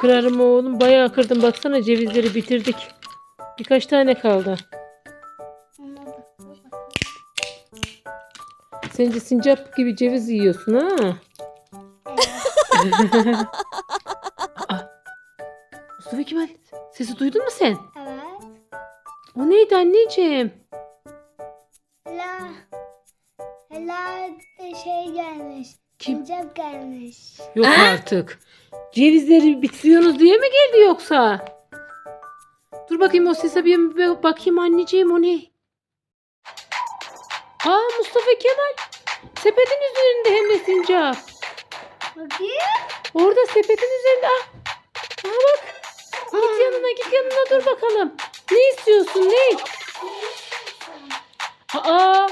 Kırarım oğlum. Bayağı kırdım. Baksana cevizleri bitirdik. Birkaç tane kaldı. Ona bak. Sen de sincap gibi ceviz yiyorsun ha. Aa, Mustafa Kemal sesi duydun mu sen? Evet. O neydi anneciğim? Ela de şey gelmiş. Kim? Sincap gelmiş. Yok artık. Cevizleri bitiriyorsunuz diye mi geldi yoksa? Dur bakayım o sese bir bakayım anneciğim o ne? Aa Mustafa Kemal. Sepetin üzerinde hem de sincap. Bakayım. Orada sepetin üzerinde. Ah. Aa bak. Git yanına git yanına dur bakalım. Ne istiyorsun ne? Aa.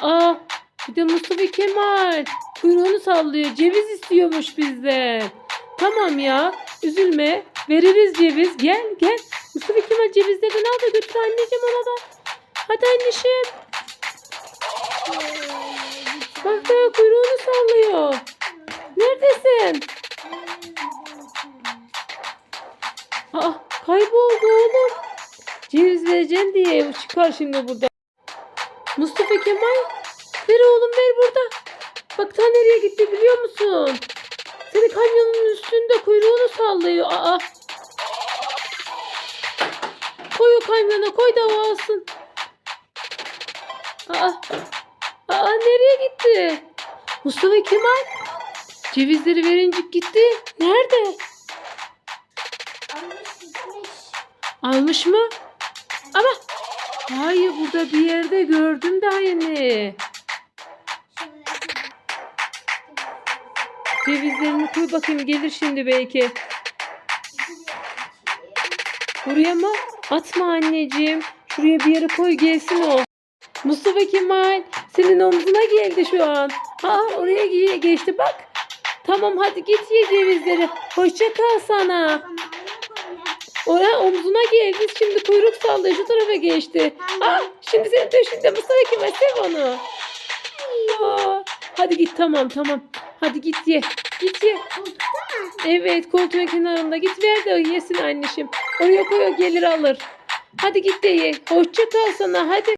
Aa. Bir de Mustafa Kemal. Kuyruğunu sallıyor. Ceviz istiyormuş bizden. Tamam ya. Üzülme. Veririz ceviz. Gel gel. Mustafa Kemal cevizlerden al da götür anneciğim ona da. Hadi anneciğim. Bak da kuyruğunu sallıyor. Neredesin? Aa kayboldu oğlum. Ceviz vereceğim diye çıkar şimdi burada. Mustafa Kemal. Ver oğlum ver burada. Bak ta nereye gitti biliyor musun? Kamyonun üstünde kuyruğunu sallıyor. Aa. Koy o kamyona koy da o alsın. Aa. Aa nereye gitti? Mustafa Kemal. Cevizleri verince gitti. Nerede? Almış gitmiş. Almış mı? Ama hayır burada bir yerde gördüm daha yeni. Cevizlerini koy bakayım gelir şimdi belki. Buraya mı? Atma anneciğim. Şuraya bir yere koy gelsin o. Mustafa Kemal senin omzuna geldi şu an. Ha oraya ge- geçti bak. Tamam hadi git ye cevizleri. Hoşça kal sana. Oraya omzuna geldi. Şimdi kuyruk sallıyor. Şu tarafa geçti. Ah şimdi senin peşinde Mustafa Kemal sev onu. Aa, hadi git tamam tamam. Hadi git ye. Git ye. Evet koltuğun kenarında git ver de yesin anneciğim. Oraya koy o gelir alır. Hadi git de ye. Hoşça kal sana hadi.